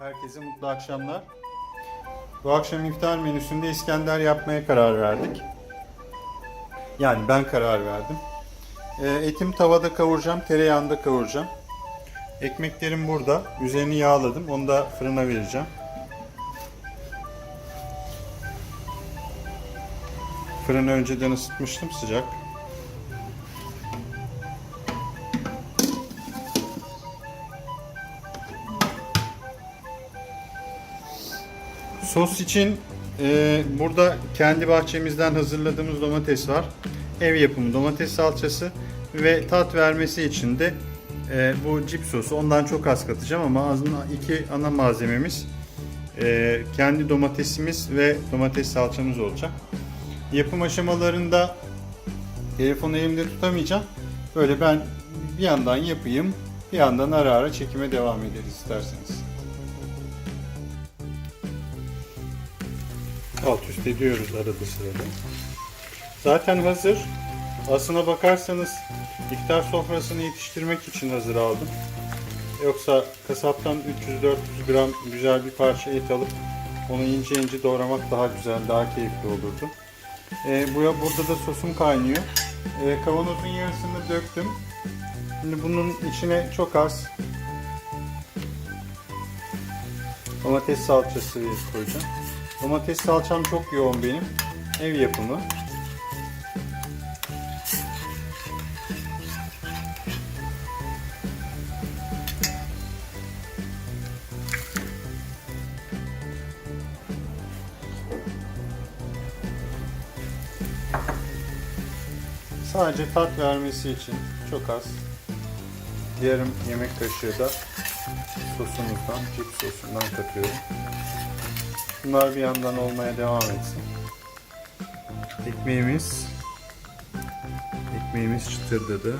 Herkese mutlu akşamlar. Bu akşam iftar menüsünde İskender yapmaya karar verdik. Yani ben karar verdim. Ee, etim tavada kavuracağım, tereyağında kavuracağım. Ekmeklerim burada. Üzerini yağladım. Onu da fırına vereceğim. Fırını önceden ısıtmıştım sıcak. Sos için e, burada kendi bahçemizden hazırladığımız domates var. Ev yapımı domates salçası ve tat vermesi için de e, bu cip sosu. Ondan çok az katacağım ama aslında iki ana malzememiz e, kendi domatesimiz ve domates salçamız olacak. Yapım aşamalarında telefonu elimde tutamayacağım. Böyle ben bir yandan yapayım, bir yandan ara ara çekime devam ederiz isterseniz. Alt üst ediyoruz arada sırada. Zaten hazır. Aslına bakarsanız iftar sofrasını yetiştirmek için hazır aldım. Yoksa kasaptan 300-400 gram güzel bir parça et alıp onu ince ince doğramak daha güzel, daha keyifli olurdu. Ee, bu burada da sosum kaynıyor. Ee, kavanozun yarısını döktüm. Şimdi bunun içine çok az domates salçası koyacağım. Domates salçam çok yoğun benim. Ev yapımı. Sadece tat vermesi için çok az yarım yemek kaşığı da sosumuzdan, cips sosundan katıyorum. Bunlar bir yandan olmaya devam etsin. Ekmeğimiz ekmeğimiz çıtırdadı.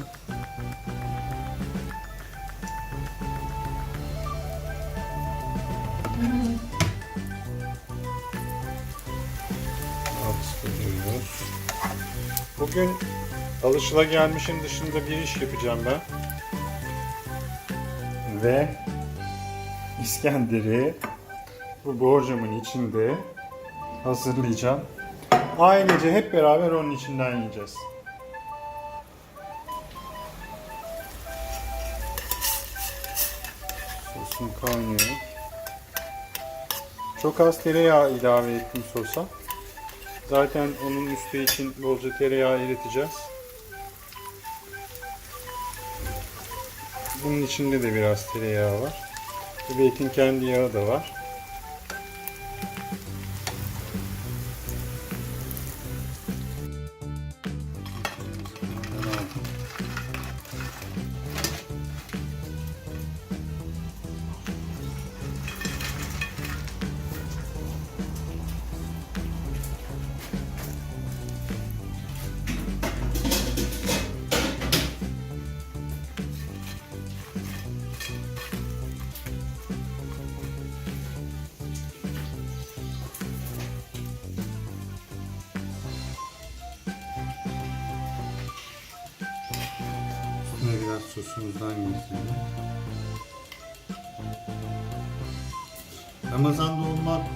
Bugün alışılagelmişin dışında bir iş yapacağım ben. Ve İskender'i bu borcamın içinde hazırlayacağım. Ailece hep beraber onun içinden yiyeceğiz. Sosum kaynıyor. Çok az tereyağı ilave ettim sosa. Zaten onun üstü için bolca tereyağı eriteceğiz. Bunun içinde de biraz tereyağı var. Etin kendi yağı da var. Üstüne biraz sosumuzdan getirelim. Ramazan'da olmak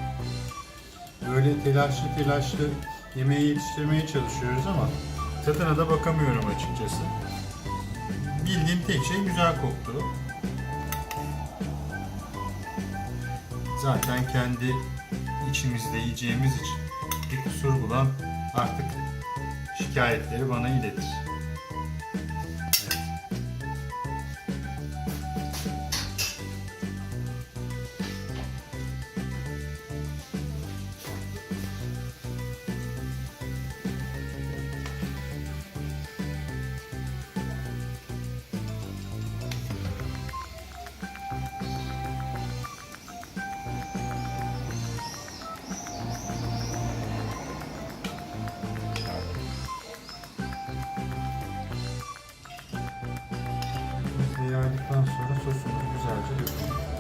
böyle telaşlı telaşlı yemeği yetiştirmeye çalışıyoruz ama tadına da bakamıyorum açıkçası. Bildiğim tek şey güzel koktu. Zaten kendi içimizde yiyeceğimiz için bir kusur bulan artık şikayetleri bana iletir. kaydıktan sonra sosunu güzelce dökün.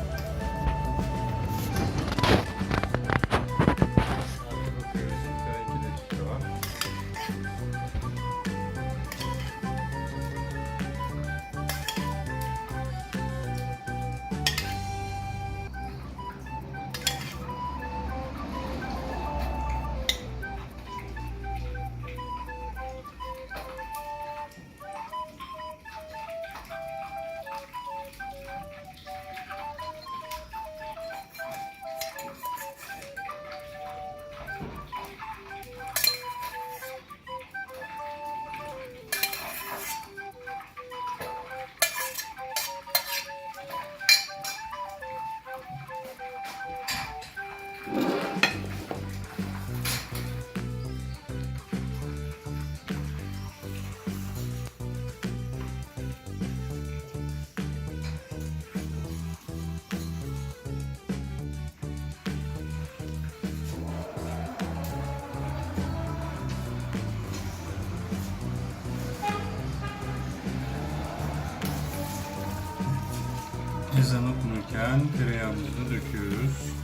Hemen tereyağımızı döküyoruz.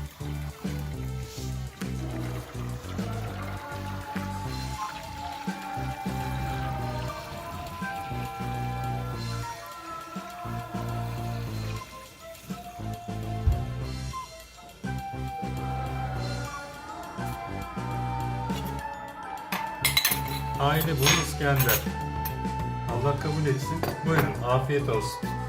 Aile boyu İskender. Allah kabul etsin. Buyurun afiyet olsun.